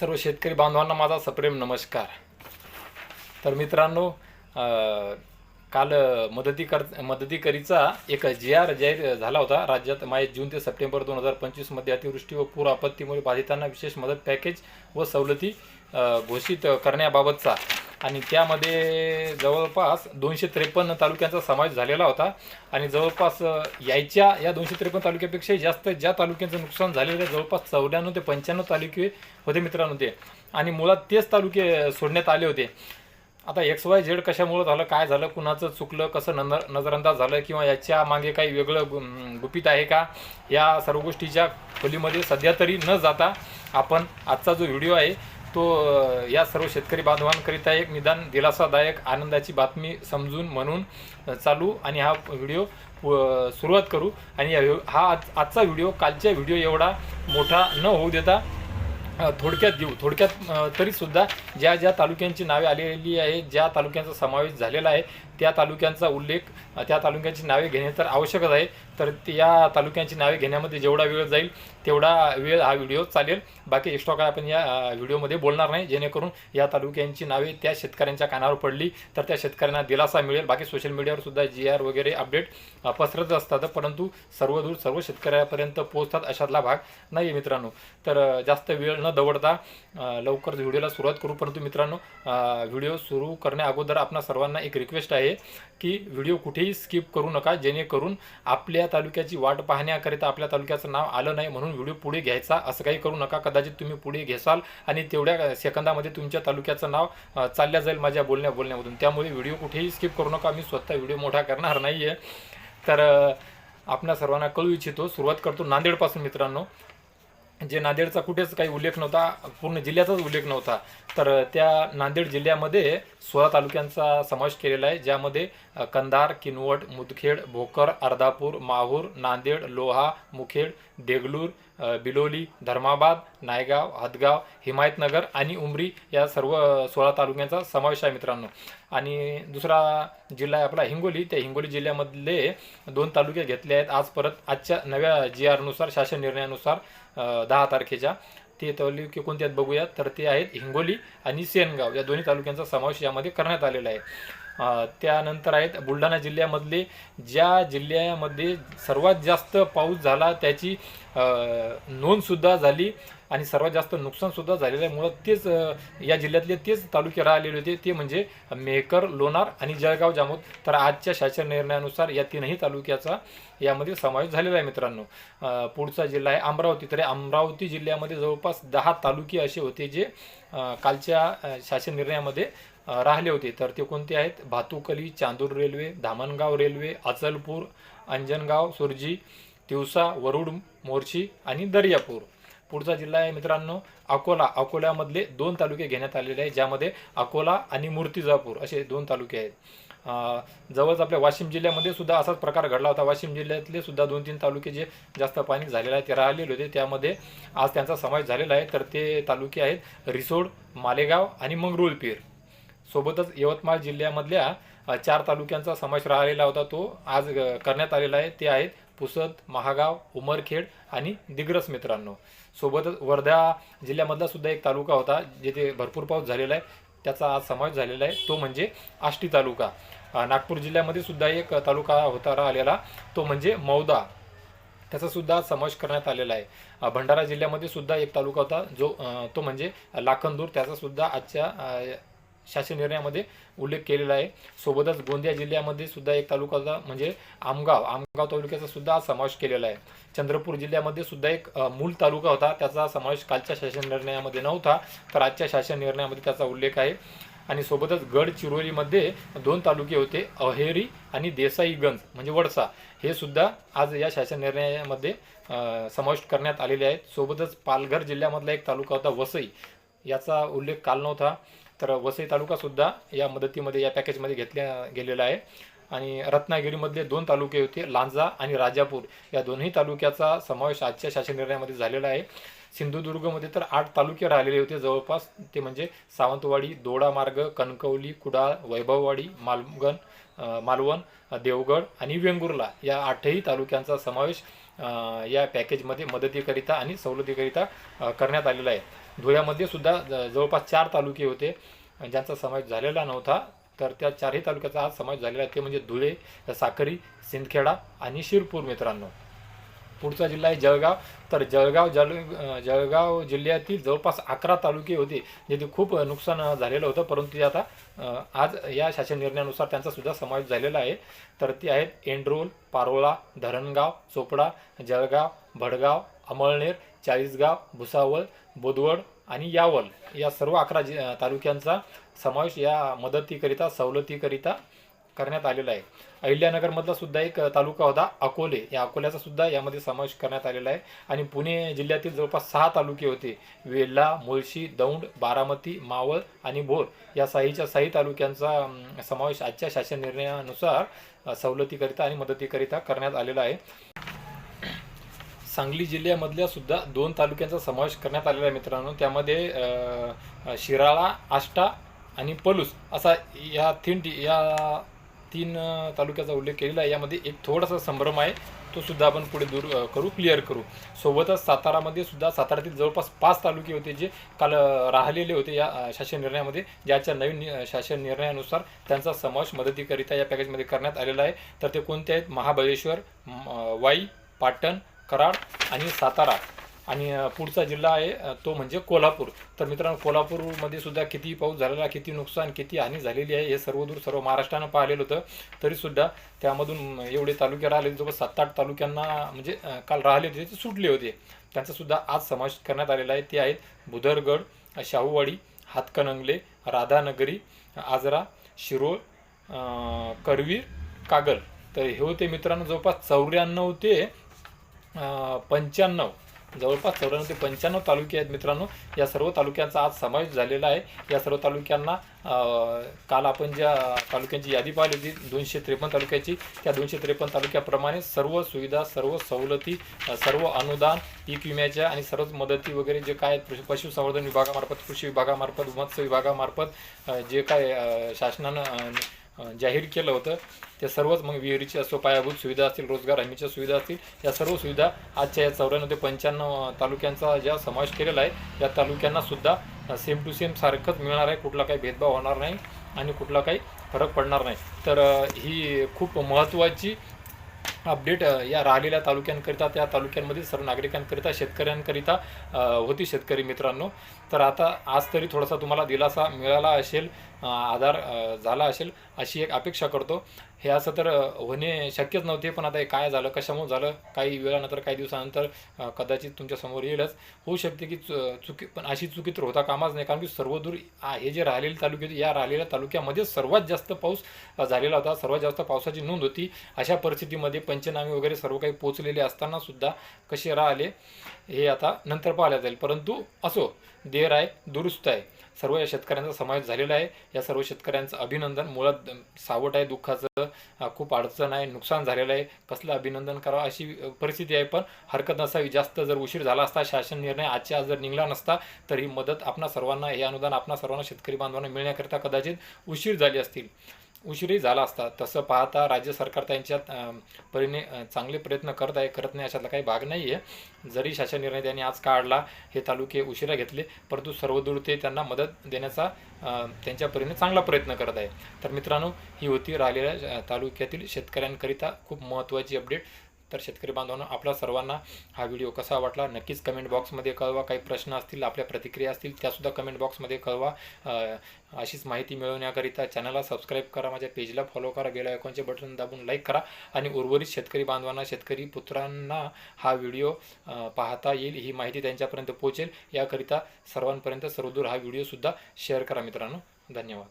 सर्व शेतकरी बांधवांना माझा सप्रेम नमस्कार. तर मित्रांनो अ, काल मदतीकर मदतीकरीचा एक जी आर जाहीर झाला होता. राज्यात माये जून ते सप्टेंबर दोन हजार पंचवीसमध्ये अतिवृष्टी व पूर आपत्तीमुळे बाधितांना विशेष मदत पॅकेज व सवलती घोषित करण्याबाबतचा आणि त्यामध्ये जवळपास दोनशे त्रेपन्न तालुक्यांचा समावेश झालेला होता. आणि जवळपास यायच्या या दोनशे त्रेपन्न तालुक्यापेक्षा जास्त ज्या तालुक्यांचं नुकसान झालेलं आहे जवळपास चौऱ्याण्णव ते पंच्याण्णव तालुके होते मित्रांनो ते. आणि मुळात तेच तालुके सोडण्यात आले होते. आता एक्स वाय झेड कशामुळं झालं काय झालं कुणाचं चुकलं कसं नजर नजरअंदाज झालं किंवा याच्या मागे काही वेगळं गु- गुपित आहे का? या सर्व गोष्टीच्या खोलीमध्ये सध्या तरी न जाता आपण आजचा जो व्हिडिओ आहे तो या सर्व शेतकरी बांधवांकरिता एक निदान दिलासादायक आनंदाची बातमी समजून म्हणून चालू आणि हा व्हिडिओ सुरुवात करू. आणि या हा आज आजचा व्हिडिओ कालच्या व्हिडिओ एवढा मोठा न होऊ देता थोडक्यात देऊ. थोडक्यात तरीसुद्धा ज्या ज्या तालुक्यांची नावे आलेली आहे ज्या तालुक्यांचा समावेश झालेला आहे त्या तालुक्यांचा उल्लेख त्या तालुक्यांची नावे घेणे तर आवश्यकच आहे. तर त्या तालुक्यांची नावे घेण्यामध्ये जेवढा वेळ जाईल तेवढा वेळ हा व्हिडिओ चालेल. बाकी एक्स्ट्रा काय आपण या व्हिडिओमध्ये बोलणार नाही. जेणेकरून या तालुक्यांची नावे त्या शेतकऱ्यांच्या कानावर पडली तर त्या शेतकऱ्यांना दिलासा मिळेल. बाकी सोशल मीडियावर सुद्धा जी आर वगैरे अपडेट पसरत असतात. परंतु सर्वदूर सर्व शेतकऱ्यापर्यंत पोहोचतात अशातला भाग नाही आहे मित्रांनो. तर जास्त वेळ न दवडता लवकरच लवकर व्हिडिओला सुरुवात करू. परंतु मित्रांनो व्हिडिओ सुरू करण्या अगोदर आपणा सर्वांना एक रिक्वेस्ट आहे. की व्हिडिओ कुठेही स्किप करू नका जेणेकरून आपल्या तालुक्याची वाट पाहण्याकरिता आपल्या तालुक्याचं नाव आलं नाही म्हणून व्हिडिओ पुढे घ्यायचा असं काही करू नका. कदाचित तुम्ही पुढे घेसाल आणि तेवढ्या सेकंदामध्ये तुमच्या तालुक्याचं नाव चालल्या जाईल माझ्या बोलण्या बोलण्यामधून. त्यामुळे व्हिडिओ कुठेही स्किप करू नका. मी स्वतः व्हिडिओ मोठा करणार नाही आहे तर आपल्या सर्वांना कळू इच्छितो. सुरुवात करतो नांदेडपासून मित्रांनो. जे नांदेडचा कुठेच काही उल्लेख नव्हता पूर्ण जिल्ह्याचाच उल्लेख नव्हता तर त्या नांदेड जिल्ह्यामध्ये सोळा तालुक्यांचा समावेश केलेला आहे ज्यामध्ये कंधार किनवट मुदखेड भोकर अर्धापूर माहूर नांदेड लोहा मुखेड देगलूर बिलोली धर्माबाद नायगाव हदगाव हिमायतनगर आणि उमरी या सर्व सोळा तालुक्यांचा समावेश आहे मित्रांनो. आणि दुसरा जिल्हा आहे आपला हिंगोली त्या हिंगोली जिल्ह्यामधले दोन तालुके घेतले आहेत. आज परत आजच्या नव्या जी आरनुसार शासन निर्णयानुसार दहा तारखेच्या. ते तालुके कोणते आहेत बघूया तर ते आहेत हिंगोली आणि सेनगाव. या दोन्ही तालुक्यांचा समावेश यामध्ये करण्यात आलेला आहे. त्यानंतर आहेत बुलढाणा जिल्ह्यामधले. ज्या जिल्ह्यामध्ये सर्वात जास्त पाऊस झाला त्याची नोंदसुद्धा झाली. आणि सर्वात जास्त नुकसानसुद्धा झालेलं आहे. मुळात तेच या जिल्ह्यातले तेच तालुके राहिलेले होते. ते म्हणजे मेहकर लोणार आणि जळगाव जामोद. तर आजच्या शासन निर्णयानुसार या तीनही तालुक्याचा यामध्ये समावेश झालेला आहे मित्रांनो. पुढचा जिल्हा आहे अमरावती. तर अमरावती जिल्ह्यामध्ये जवळपास दहा तालुके असे होते जे कालच्या शासन निर्णयामध्ये राहिले होते. तर ते कोणते आहेत? भातुकली चांदूर रेल्वे धामणगाव रेल्वे अचलपूर अंजनगाव सुरजी तिवसा वरुड मोर्शी आणि दर्यापूर. पुढचा जिल्हा आहे मित्रांनो अकोला. अकोल्यामधले दोन तालुके घेण्यात आलेले आहे ज्यामध्ये अकोला आणि मूर्तिजापूर असे दोन तालुके आहेत. जवळच आपल्या वाशिम जिल्ह्यामध्ये सुद्धा असाच प्रकार घडला होता. वाशिम जिल्ह्यातले सुद्धा दोन तीन तालुके जे जास्त पाणी झालेलं आहे ते राहिलेले होते. त्यामध्ये आज त्यांचा समावेश झालेला आहे. तर ते तालुके आहेत रिसोड मालेगाव आणि मंगरुळपीर सोबतच यवतमाळ जिल्ह्यामधल्या चार तालुक्यांचा समावेश राहिलेला होता. तो आज करण्यात आलेला आहे. ते आहेत पुसद महागाव उमरखेड आणि दिग्रस मित्रांनो. सोबतच वर्धा जिल्ह्यामधला सुद्धा एक तालुका होता जिथे भरपूर पाऊस झालेला आहे. त्याचा आज समावेश झालेला आहे. तो म्हणजे आष्टी तालुका. नागपूर जिल्ह्यामध्ये सुद्धा एक तालुका होता राहिलेला. तो म्हणजे मौदा. त्याचा सुद्धा समावेश करण्यात आलेला आहे. भंडारा जिल्ह्यामध्ये सुद्धा एक तालुका होता जो तो म्हणजे लाखनदूर. त्याचा सुद्धा आजच्या शासन निर्णयामध्ये उल्लेख केलेला आहे. सोबतच गोंदिया जिल्ह्यामध्ये सुद्धा एक तालुका होता म्हणजे आमगाव आमगाव तालुक्याचा सुद्धा आज समावेश केलेला आहे. चंद्रपूर जिल्ह्यामध्ये सुद्धा एक मूल तालुका होता. त्याचा समावेश कालच्या शासन निर्णयामध्ये नव्हता तर आजच्या शासन निर्णयामध्ये त्याचा उल्लेख आहे. आणि सोबतच गडचिरोलीमध्ये दोन तालुके होते अहेरी आणि देसाईगंज म्हणजे वडसा. हे सुद्धा आज या शासन निर्णयामध्ये समाविष्ट करण्यात आलेले आहेत. सोबतच पालघर जिल्ह्यामधला एक तालुका होता वसई. याचा उल्लेख काल नव्हता. तर वसई तालुका सुद्धा या मदतीमध्ये या पॅकेजमध्ये घेतल्या गेलेला आहे. आणि रत्नागिरीमधले दोन तालुके होते लांजा आणि राजापूर. या दोन्ही तालुक्याचा समावेश आजच्या शासन निर्णयामध्ये झालेला आहे. सिंधुदुर्गमध्ये तर आठ तालुके राहिलेले होते. जवळपास ते म्हणजे सावंतवाडी दोडा मार्ग कणकवली कुडाळ वैभववाडी मालगण मालवण देवगड आणि वेंगुर्ला या आठही तालुक्यांचा समावेश या पॅकेजमध्ये मदतीकरिता आणि सवलतीकरिता करण्यात आलेला आहे. धुळ्यामध्ये सुद्धा ज- जवळपास चार तालुके होते ज्यांचा समावेश झालेला नव्हता. तर त्या चारही तालुक्याचा आज समावेश झालेला आहे. ते म्हणजे धुळे साखरी सिंदखेडा आणि शिरपूर मित्रांनो. पुढचा जिल्हा आहे जळगाव. तर जळगाव जळ जळगाव जिल्ह्यातील जवळपास अकरा तालुके होते जेथे खूप नुकसान झालेलं होतं. परंतु ते आता आज या शासन निर्णयानुसार त्यांचा सुद्धा समावेश झालेला आहे. तर ते आहेत एंड्रोल पारोळा धरणगाव चोपडा जळगाव भडगाव अमळनेर चाळीसगाव भुसावळ बोदवड आणि यावल. या सर्व अकरा जि तालुक्यांचा समावेश या मदतीकरिता सवलतीकरिता करण्यात आलेला आहे. अहिल्यानगरमधला सुद्धा एक तालुका होता अकोले. या अकोल्याचा सुद्धा यामध्ये समावेश करण्यात आलेला आहे. आणि पुणे जिल्ह्यातील जवळपास सहा तालुके होते. वेल्हा मुळशी दौंड बारामती मावळ आणि भोर या साहीच्या साही तालुक्यांचा समावेश आजच्या शासन निर्णयानुसार सवलतीकरिता आणि मदतीकरिता करण्यात आलेला आहे. सांगली जिल्ह्यामधल्या सुद्धा दोन तालुक्यांचा समावेश करण्यात आलेला आहे मित्रांनो. त्यामध्ये शिराळा आष्टा आणि पलूस असा या थिंडी या तीन तालुक्याचा उल्लेख केलेला आहे. यामध्ये एक थोडासा संभ्रम आहे. तो सुद्धा आपण पुढे दूर करू क्लिअर करू. सोबतच सातारामध्ये सुद्धा साताऱ्यातील जवळपास पाच तालुके होते जे काल राहिलेले होते या शासन निर्णयामध्ये ज्याच्या नवीन शासन निर्णयानुसार त्यांचा समावेश मदतीकरिता या पॅकेजमध्ये करण्यात आलेला आहे. तर ते कोणते आहेत? महाबळेश्वर वाई पाटण कराड आणि सातारा. आणि पुढचा जिल्हा आहे तो म्हणजे कोल्हापूर. तर मित्रांनो कोल्हापूरमध्ये सुद्धा किती पाऊस झालेला किती नुकसान किती हानी झालेली आहे हे सर्वदूर सर्व महाराष्ट्रानं पाहिलेलं होतं. तरीसुद्धा त्यामधून एवढे तालुके राहिले जवळपास सात आठ तालुक्यांना म्हणजे काल राहिले होते ते सुटले होते. त्यांचा सुद्धा आज समावेश करण्यात आलेला आहे. ते आहेत बुधरगड शाहूवाडी हातकणंगले राधानगरी आजरा शिरोळ करवीर कागल. तर हे होते मित्रांनो जवळपास चौऱ्याण्णव ते पंच्याण्णव जवळपास चौऱ्याण्णव ते पंच्याण्णव तालुके आहेत मित्रांनो. या सर्व तालुक्यांचा आज समावेश झालेला आहे. या सर्व तालुक्यांना काल आपण ज्या तालुक्यांची यादी पाहिली होती दोनशे त्रेपन्न तालुक्याची त्या दोनशे त्रेपन्न तालुक्याप्रमाणे सर्व सुविधा सर्व सवलती सर्व अनुदान पीक विम्याच्या आणि सर्व मदती वगैरे जे काय पशुसंवर्धन विभागामार्फत कृषी विभागामार्फत मत्स्य विभागामार्फत जे काय शासनानं जाहीर केलं होतं. ते सर्वच मग विहिरीची असो पायाभूत सुविधा असतील रोजगार हमीच्या सुविधा असतील या सर्व सुविधा आजच्या या चौऱ्याण्णव ते पंच्याण्णव तालुक्यांचा ज्या समावेश केलेला आहे या तालुक्यांनासुद्धा सेम टू सेम सारखंच मिळणार आहे. कुठला काही भेदभाव होणार नाही आणि कुठला काही फरक पडणार नाही. तर ही खूप महत्त्वाची अपडेट या राहिलेल्या तालुक्यांकरिता त्या तालुक्यांमधील सर्व नागरिकांकरिता शेतकऱ्यांकरिता होती शेतकरी मित्रांनो. तर आता आज तरी थोडासा तुम्हाला दिलासा मिळाला असेल. आधार झाला असेल अशी एक अपेक्षा करतो. हे असं तर होणे शक्यच नव्हते पण आता हे काय झालं कशामुळे झालं काही वेळानंतर काही दिवसानंतर कदाचित तुमच्यासमोर येईलच. होऊ शकते की चु- चुकी पण अशी चुकी तर होता कामाच नाही कारण की सर्वदूर हे जे राहिलेले तालुके या राहिलेल्या तालुक्यामध्ये सर्वात जास्त पाऊस झालेला होता. सर्वात जास्त पावसाची नोंद होती. अशा परिस्थितीमध्ये पंचनामे वगैरे सर्व काही पोचलेले असताना सुद्धा कसे राहिले हे आता नंतर पाहिलं जाईल परंतु असो देर आहे दुरुस्त आहे. सर्व या शेतकऱ्यांचा समावेश झालेला आहे. या सर्व शेतकऱ्यांचं अभिनंदन. मुळात सावट आहे दुःखाचं खूप अडचण आहे नुकसान झालेलं आहे. कसलं अभिनंदन करावं अशी परिस्थिती आहे पण हरकत नसावी. जास्त जर उशीर झाला असता शासन निर्णय आजच्या आज जर निघला नसता तर ही मदत आपणा सर्वांना हे अनुदान आपणा सर्वांना शेतकरी बांधवांना मिळण्याकरिता कदाचित उशीर झाली असतील. उशीरही झाला असता. तसं पाहता राज्य सरकार त्यांच्यात परीने चांगले प्रयत्न करत आहे. करत नाही अशातला काही भाग नाही आहे जरी शासन निर्णय त्यांनी आज काढला हे तालुके उशिरा घेतले परंतु सर्वदूर ते त्यांना मदत देण्याचा त्यांच्या परीने चांगला प्रयत्न करत आहे. तर मित्रांनो ही होती राहिलेल्या तालुक्यातील शेतकऱ्यांकरिता खूप महत्त्वाची अपडेट तर शेतकरी बांधवांनो आपल्या सर्वांना हा व्हिडिओ कसा वाटला नक्कीच कमेंट बॉक्समध्ये कळवा. काही प्रश्न असतील आपल्या प्रतिक्रिया असतील त्यासुद्धा कमेंट बॉक्समध्ये कळवा. अशीच माहिती मिळवण्याकरिता चॅनलला सबस्क्राईब करा माझ्या पेजला फॉलो करा बेल आयकॉनचे बटन दाबून लाईक करा आणि उर्वरित शेतकरी बांधवांना शेतकरी पुत्रांना हा व्हिडिओ पाहता येईल ही माहिती त्यांच्यापर्यंत पोहोचेल. याकरिता सर्वांपर्यंत सर्वदूर हा व्हिडिओसुद्धा शेअर करा मित्रांनो. धन्यवाद.